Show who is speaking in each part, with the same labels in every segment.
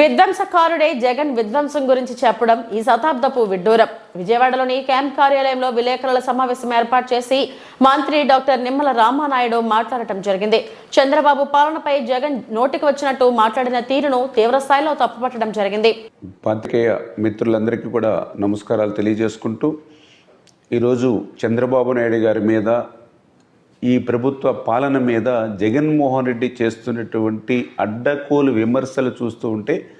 Speaker 1: విధ్వంసకారుడే జగన్ విధ్వంసం గురించి చెప్పడం ఈ శతాబ్దపు విడ్డూరం. విజయవాడలోని క్యాంప్ కార్యాలయంలో విలేకరుల సమావేశం ఏర్పాటు చేసి మంత్రి డాక్టర్ నిమ్మల రామానాయుడు మాట్లాడటం జరిగింది. చంద్రబాబు పాలనపై జగన్ నోటికి వచ్చినట్టు మాట్లాడిన తీరును తీవ్రస్థాయిలో తప్పుపట్టడం జరిగింది.
Speaker 2: పాత్రికేయ మిత్రులందరికీ కూడా నమస్కారాలు తెలియజేసుకుంటూ ఈరోజు చంద్రబాబు నాయుడు గారి మీద ఈ ప్రభుత్వ పాలన మీద జగన్మోహన్ రెడ్డి చేస్తున్నటువంటి అడ్డకోలు విమర్శలు చూస్తూ ఉంటే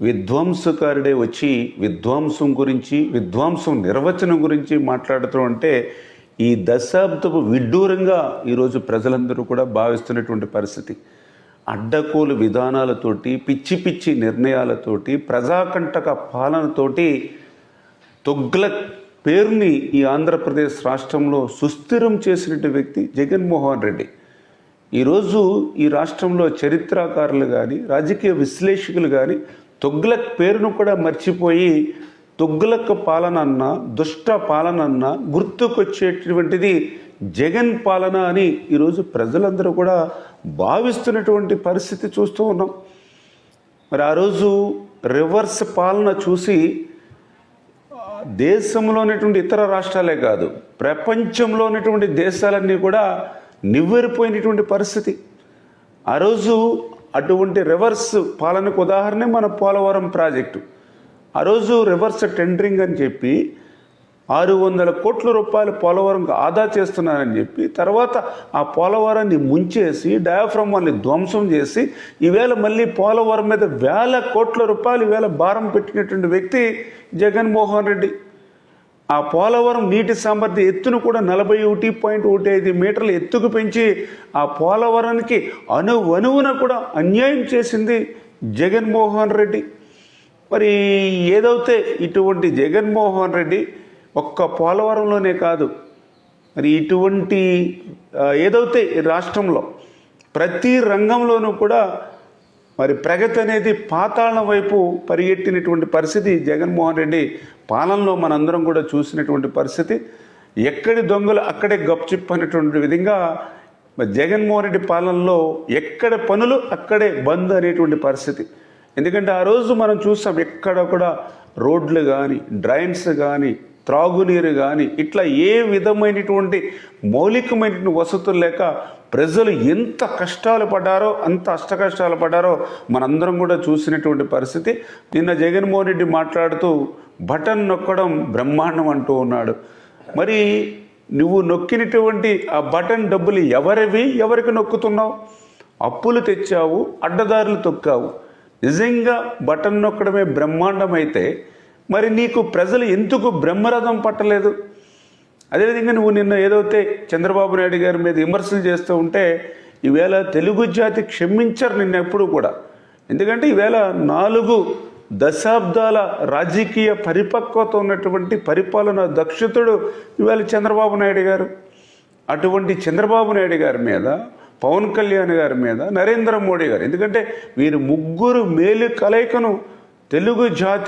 Speaker 2: విధ్వంసకారుడే వచ్చి విధ్వంసం గురించి విధ్వంసం నిర్వచనం గురించి మాట్లాడుతూ ఉంటే ఈ దశాబ్దపు విడ్డూరంగా ఈరోజు ప్రజలందరూ కూడా భావిస్తున్నటువంటి పరిస్థితి. అడ్డకోలు విధానాలతోటి పిచ్చి పిచ్చి నిర్ణయాలతోటి ప్రజాకంటక పాలనతోటి తొగ్లక్ పేరుని ఈ ఆంధ్రప్రదేశ్ రాష్ట్రంలో సుస్థిరం చేసినటువంటి వ్యక్తి జగన్మోహన్ రెడ్డి. ఈరోజు ఈ రాష్ట్రంలో చరిత్రకారులు కానీ రాజకీయ విశ్లేషకులు కానీ తొగ్లక్ పేరును కూడా మర్చిపోయి తొగ్లక్ పాలనన్న దుష్ట పాలన గుర్తుకొచ్చేటటువంటిది గుర్తుకొచ్చేటువంటిది జగన్ పాలన అని ఈరోజు ప్రజలందరూ కూడా భావిస్తున్నటువంటి పరిస్థితి చూస్తూ ఉన్నాం. మరి ఆ రోజు రివర్స్ పాలన చూసి దేశంలోనేటువంటి ఇతర రాష్ట్రాలే కాదు ప్రపంచంలోనేటువంటి దేశాలన్నీ కూడా నివ్వెరిపోయినటువంటి పరిస్థితి. ఆ రోజు అటువంటి రివర్స్ పాలనకు ఉదాహరణ మన పోలవరం ప్రాజెక్టు. ఆ రోజు రివర్స్ టెండరింగ్ అని చెప్పి ఆరు వందల కోట్ల రూపాయలు పోలవరం ఆదా చేస్తున్నారని చెప్పి తర్వాత ఆ పోలవరాన్ని ముంచేసి డయాఫ్రమ్ వాళ్ళని ధ్వంసం చేసి ఈవేళ మళ్ళీ పోలవరం మీద వేల కోట్ల రూపాయలు ఈవేళ భారం పెట్టినటువంటి వ్యక్తి జగన్మోహన్ రెడ్డి. ఆ పోలవరం నీటి సామర్థ్య ఎత్తును కూడా నలభై ఒకటి పాయింట్ ఒకటి ఐదు మీటర్ల ఎత్తుకు పెంచి ఆ పోలవరానికి అణు అణువున కూడా అన్యాయం చేసింది జగన్మోహన్ రెడ్డి. మరి ఏదైతే ఇటువంటి జగన్మోహన్ రెడ్డి ఒక్క పోలవరంలోనే కాదు. మరి ఇటువంటి ఏదైతే రాష్ట్రంలో ప్రతి రంగంలోనూ కూడా మరి ప్రగతి అనేది పాతాళం వైపు పరిగెట్టినటువంటి పరిస్థితి జగన్మోహన్ రెడ్డి పాలనలో మనందరం కూడా చూసినటువంటి పరిస్థితి. ఎక్కడి దొంగలు అక్కడే గప్చిప్ అనేటువంటి విధంగా జగన్మోహన్ రెడ్డి పాలనలో ఎక్కడ పనులు అక్కడే బంద్ అనేటువంటి పరిస్థితి. ఎందుకంటే ఆ రోజు మనం చూసాం ఎక్కడ కూడా రోడ్లు కానీ డ్రైన్స్ కానీ త్రాగునీరు కానీ ఇట్లా ఏ విధమైనటువంటి మౌలికమైనటువంటి వసతులు లేక ప్రజలు ఎంత కష్టాలు పడ్డారో అంత అష్ట కష్టాలు పడ్డారో మనందరం కూడా చూసినటువంటి పరిస్థితి. నిన్న జగన్మోహన్ రెడ్డి మాట్లాడుతూ బటన్ నొక్కడం బ్రహ్మాండం అంటూ ఉన్నాడు. మరి నువ్వు నొక్కినటువంటి ఆ బటన్ డబ్బులు ఎవరివి? ఎవరికి నొక్కుతున్నావు? అప్పులు తెచ్చావు అడ్డదారులు తొక్కావు. నిజంగా బటన్ నొక్కడమే బ్రహ్మాండం అయితే మరి నీకు ప్రజలు ఎందుకు బ్రహ్మరథం పట్టలేదు? అదేవిధంగా నువ్వు నిన్న ఏదైతే చంద్రబాబు నాయుడు గారి మీద విమర్శలు చేస్తూ ఉంటే ఈవేళ తెలుగు జాతి క్షమించరు నిన్న ఎప్పుడు కూడా. ఎందుకంటే ఈవేళ నాలుగు దశాబ్దాల రాజకీయ పరిపక్వత ఉన్నటువంటి పరిపాలన దక్షితుడు ఈవేళ చంద్రబాబు నాయుడు గారు. అటువంటి చంద్రబాబు నాయుడు గారి మీద పవన్ కళ్యాణ్ గారి మీద నరేంద్ర మోడీ గారు. ఎందుకంటే వీరు ముగ్గురు మేలు కలయికను తెలుగు జాతి